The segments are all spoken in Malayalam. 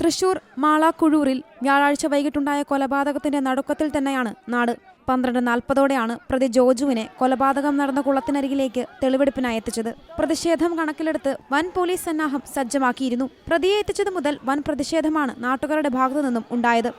തൃശൂർ മാളാക്കുഴൂരിൽ വ്യാഴാഴ്ച വൈകിട്ടുണ്ടായ കൊലപാതകത്തിന്റെ നടുക്കത്തിൽ തന്നെയാണ് നാട്. പന്ത്രണ്ട് നാൽപ്പതോടെയാണ് പ്രതി ജോജുവിനെ കൊലപാതകം നടന്ന കുളത്തിനരികിലേക്ക് തെളിവെടുപ്പിനായി എത്തിച്ചത്. പ്രതിഷേധം കണക്കിലെടുത്ത് വൻ പോലീസ് സന്നാഹം സജ്ജമാക്കിയിരുന്നു. പ്രതിയെ എത്തിച്ചത് മുതൽ വൻ പ്രതിഷേധമാണ് നാട്ടുകാരുടെ ഭാഗത്തു നിന്നും ഉണ്ടായത്.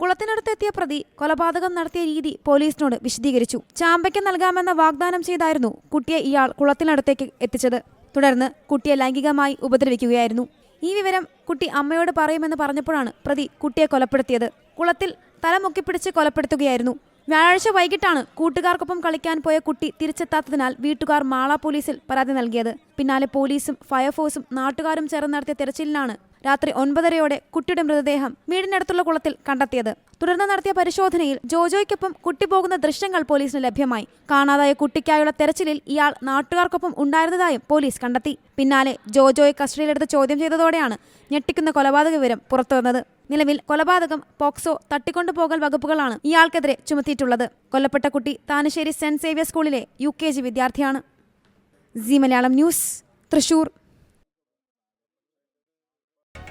കുളത്തിനടുത്തെത്തിയ പ്രതി കൊലപാതകം നടത്തിയ രീതി പോലീസിനോട് വിശദീകരിച്ചു. ചാമ്പയ്ക്ക് നൽകാമെന്ന വാഗ്ദാനം ചെയ്തായിരുന്നു കുട്ടിയെ ഇയാൾ കുളത്തിനടുത്തേക്ക് എത്തിച്ചത്. തുടർന്ന് കുട്ടിയെ ലൈംഗികമായി ഉപദ്രവിക്കുകയായിരുന്നു. ഈ വിവരം കുട്ടി അമ്മയോട് പറയുമെന്ന് പറഞ്ഞപ്പോഴാണ് പ്രതി കുട്ടിയെ കൊലപ്പെടുത്തിയത്. കുളത്തിൽ തല മുക്കിപ്പിടിച്ച് കൊലപ്പെടുത്തുകയായിരുന്നു. വ്യാഴാഴ്ച വൈകിട്ടാണ് കൂട്ടുകാർക്കൊപ്പം കളിക്കാൻ പോയ കുട്ടി തിരിച്ചെത്താത്തതിനാൽ വീട്ടുകാർ മാള പോലീസിൽ പരാതി നൽകിയത്. പിന്നാലെ പോലീസും ഫയർഫോഴ്സും നാട്ടുകാരും ചേർന്ന് നടത്തിയ തെരച്ചിലിനാണ് രാത്രി ഒൻപതരയോടെ കുട്ടിയുടെ മൃതദേഹം വീടിനടുത്തുള്ള കുളത്തിൽ കണ്ടെത്തിയത്. തുടർന്ന് നടത്തിയ പരിശോധനയിൽ ജോജോയ്ക്കൊപ്പം കുട്ടി പോകുന്ന ദൃശ്യങ്ങൾ പോലീസിന് ലഭ്യമായി. കാണാതായ കുട്ടിക്കായുള്ള തെരച്ചിലിൽ ഇയാൾ നാട്ടുകാർക്കൊപ്പം ഉണ്ടായിരുന്നതായും പോലീസ് കണ്ടെത്തി. പിന്നാലെ ജോജോയെ കസ്റ്റഡിയിലെടുത്ത് ചോദ്യം ചെയ്തതോടെയാണ് ഞെട്ടിക്കുന്ന കൊലപാതക വിവരം പുറത്തുവന്നത് നിലവിൽ കൊലപാതകം പോക്സോ തട്ടിക്കൊണ്ടുപോകൽ വകുപ്പുകളാണ് ഇയാൾക്കെതിരെ ചുമത്തിയിട്ടുള്ളത്. കൊല്ലപ്പെട്ട കുട്ടി താനശ്ശേരി സെന്റ് സേവിയർ സ്കൂളിലെ യു വിദ്യാർത്ഥിയാണ്. C Malayalam news Thrissur.